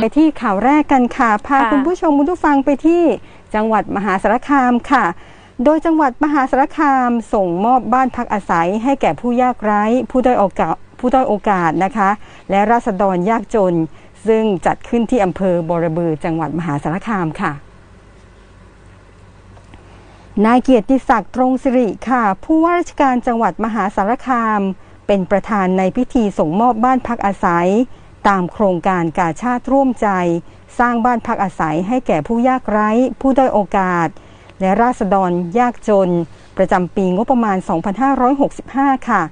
ไปที่ข่าวแรกกันค่ะ พาค่ะคุณผู้ชมคุณผู้ฟังไปที่จังหวัดมหาสารคามค่ะ โดยจังหวัดมหาสารคามส่งมอบบ้านพักอาศัย ให้แก่ผู้ยากไร้ ผู้ด้อยโอกาสผู้ด้อยโอกาสนะคะ และราษฎรยากจน ซึ่งจัดขึ้นที่อำเภอบอระบือจังหวัดมหาสารคามค่ะนายเกียรติศักดิ์ตรงสิริค่ะ ผู้ว่าราชการจังหวัดมหาสารคาม เป็นประธานในพิธีส่งมอบบ้านพักอาศัย ตามโครงการกาชาติร่วมใจ สร้างบ้านพักอาศัยให้แก่ผู้ยากไร้ ผู้ด้อยโอกาส และราษฎรยากจน ประจำปีงบประมาณ 2565 ค่ะ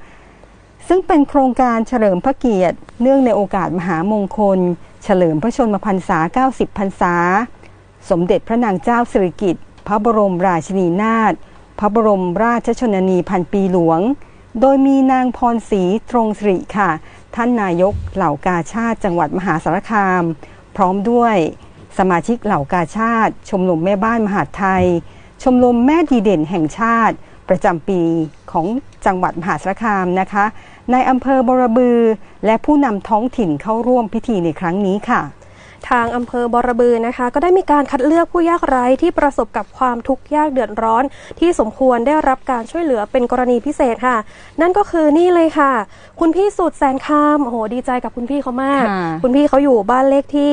ซึ่งเป็นโครงการเฉลิมพระเกียรติ เนื่องในโอกาสมหามงคล เฉลิมพระชนมพรรษา 90 พรรษา สมเด็จพระนางเจ้าสิริกิติ์พระบรมราชินีนาถพระบรมราชชนนีพันปีหลวง โดยมีนางพรศรีตรงสิริค่ะ ท่านนายกเหล่ากาชาติ จังหวัดมหาสารคาม พร้อมด้วยสมาชิกเหล่ากาชาติ ชมรมแม่บ้านมหาไทย ชมรมแม่ดีเด่นแห่งชาติ ประจำปีของจังหวัดมหาสารคามนะคะในอำเภอบรบือ และผู้นำท้องถิ่นเข้าร่วมพิธีในครั้งนี้ค่ะ ทางอำเภอบอระบือนะคะ ก็ได้มีการคัดเลือกผู้ยากไร้ที่ประสบกับความทุกข์ยากเดือดร้อน ที่สมควรได้รับการช่วยเหลือเป็นกรณีพิเศษค่ะ นั่นก็คือนี่เลยค่ะ คุณพี่สุดแสนคามโอ้โหดีใจกับคุณพี่เขามากค่ะคุณพี่เขาอยู่บ้านเลขที่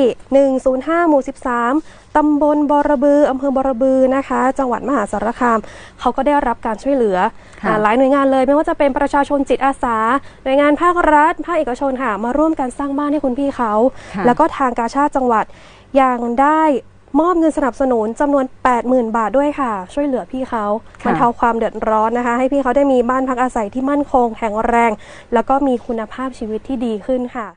105 หมู่ 13ตำบลบอระบืออำเภอบอระบือนะคะ จังหวัดมหาสารคาม เขาก็ได้รับการช่วยเหลือค่ะอ่าหลายหน่วยงานเลย ไม่ว่าจะเป็นประชาชนจิตอาสา หน่วยงานภาครัฐ ภาคเอกชนค่ะ มาร่วมกันสร้างบ้านให้คุณพี่เขาค่ะแล้วก็ทางกาชาติจังหวัด ยังได้มอบเงินสนับสนุนจำนวน 80,000 บาทด้วยค่ะ ช่วยเหลือพี่เขาค่ะบรรเทาความเดือดร้อนนะคะ ให้พี่เขาได้มีบ้านพักอาศัยที่มั่นคง แข็งแรง แล้วก็มีคุณภาพชีวิตที่ดีขึ้นค่ะ